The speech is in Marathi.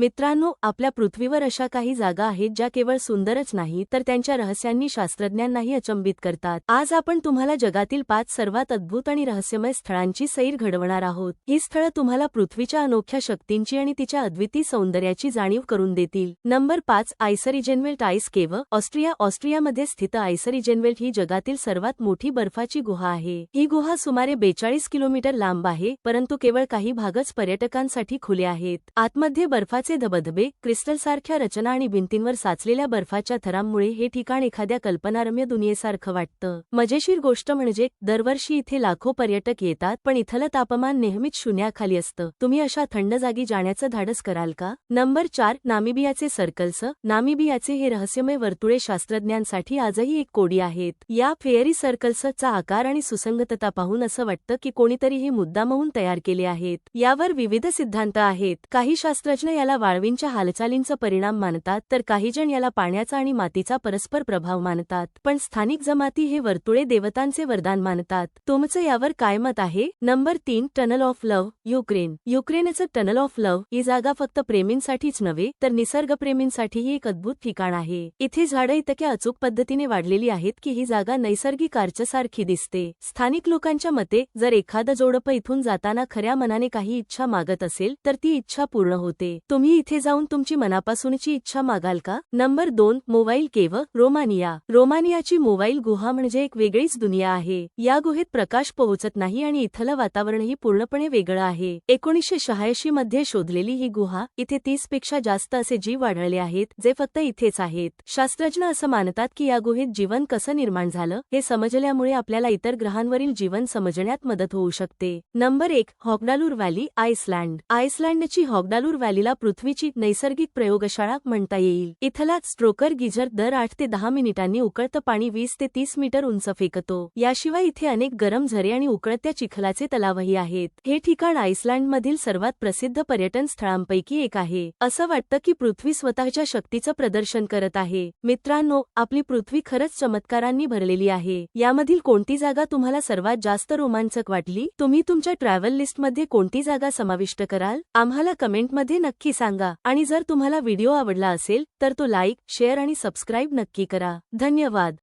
मित्रांनो आपल्या पृथ्वीवर अशा काही जागा आहेत ज्या केवळ सुंदरच नाही तर त्यांच्या रहस्यांनी शास्त्रज्ञांनाही अचंबित करतात. आज आपण तुम्हाला जगातील पाच सर्वात अद्भुत आणि रहस्यमय स्थळांची सैर घडवणार आहोत. ही स्थळं तुम्हाला पृथ्वीच्या अनोख्या शक्तींची आणि तिच्या अद्वितीय सौंदर्याची जाणीव करून देतील. नंबर पाच आयसरीजेनवेल्ट आईस केव ऑस्ट्रिया. ऑस्ट्रियामध्ये स्थित आयसरीजेनवेल्ट ही जगातील सर्वात मोठी बर्फाची गुहा आहे. ही गुहा सुमारे बेचाळीस किलोमीटर लांब आहे परंतु केवळ काही भागच पर्यटकांसाठी खुले आहेत. आतमध्ये बर्फाचे धबधबे क्रिस्टलसारख्या रचना आणि भिंतींवर साचलेल्या बर्फाच्या थरांमुळे हे ठिकाण एखाद्या कल्पनारम्य दुनियेसारखं वाटतं. मजेशीर गोष्ट म्हणजे दरवर्षी इथे लाखो पर्यटक येतात पण इथलं तापमान नेहमीच शून्याखाली असतं. तुम्ही अशा थंड जागी जाण्याचं धाडस कराल का? नंबर चार नामिबियाचे सर्कल्स. नामिबियाचे हे रहस्यमय वर्तुळे शास्त्रज्ञांसाठी आजही एक कोडी आहेत. या फेअरी सर्कल्सचा आकार आणि सुसंगतता पाहून असं वाटतं की कोणीतरी हे मुद्दामहून तयार केले आहेत. यावर विविध सिद्धांत आहेत. काही शास्त्रज्ञ याला वाळवींच्या हालचालींचा परिणाम मानतात तर काहीजण याला पाण्याचा आणि मातीचा परस्पर प्रभाव मानतात. पण स्थानिक जमाती हे वर्तुळे देवतांचे वरदान मानतात. तुमचं यावर काय मत आहे? नंबर तीन टनल ऑफ लव्ह युक्रेन. युक्रेनचं टनल ऑफ लव्ह ही जागा फक्त प्रेमींसाठीच नव्हे तर निसर्गप्रेमींसाठीही एक अद्भुत ठिकाण आहे. इथे झाडं इतक्या अचूक पद्धतीने वाढलेली आहेत की ही जागा नैसर्गिक आर्चसारखी दिसते. स्थानिक लोकांच्या मते जर एखादं जोडपं इथून जाताना खऱ्या मनाने काही इच्छा मागत असेल तर ती इच्छा पूर्ण होते. तुम्ही इथे जाऊन तुमची मनापासूनची इच्छा मागाल का? नंबर दोन मोबाईल केव रोमानिया. रोमानियाची मोबाईल गुहा म्हणजे एक वेगळीच दुनिया आहे. या गुहेत प्रकाश पोहोचत नाही आणि इथलं वातावरणही पूर्णपणे वेगळं आहे. एकोणीसशे शहाऐंशी मध्ये शोधलेली ही गुहा इथे तीसपेक्षा जास्त असे जीव आढळले आहेत जे फक्त इथेच आहेत. शास्त्रज्ञ असं मानतात की या गुहेत जीवन कसं निर्माण झालं हे समजल्यामुळे आपल्याला इतर ग्रहांवरील जीवन समजण्यात मदत होऊ शकते. नंबर एक हॉगडालूर व्हॅली आइसलँड. आइसलँडची हॉगडालूर व्हॅलीला पृथ्वीची नैसर्गिक प्रयोगशाळा म्हणता येईल. इथला स्ट्रोकर गिझर दर आठ ते दहा मिनिटांनी उकळतं पाणी वीस ते तीस मीटर उंच फेकतो. याशिवाय इथे अनेक गरम झरे आणि उकळत्या चिखलाचे तलावही आहेत. हे ठिकाण आइसलँडमधील सर्वात प्रसिद्ध पर्यटन स्थळांपैकी एक आहे. असं वाटतं की पृथ्वी स्वतःच्या शक्तीचं प्रदर्शन करत आहे. मित्रांनो आपली पृथ्वी खरंच चमत्कारांनी भरलेली आहे. यामधील कोणती जागा तुम्हाला सर्वात जास्त रोमांचक वाटली? तुम्ही तुमच्या ट्रॅव्हल लिस्टमध्ये कोणती जागा समाविष्ट कराल? आम्हाला कमेंटमध्ये नक्की सांगा. आणि जर तुम्हाला व्हिडिओ आवडला असेल तर तो लाईक शेअर आणि सबस्क्राईब नक्की करा. धन्यवाद.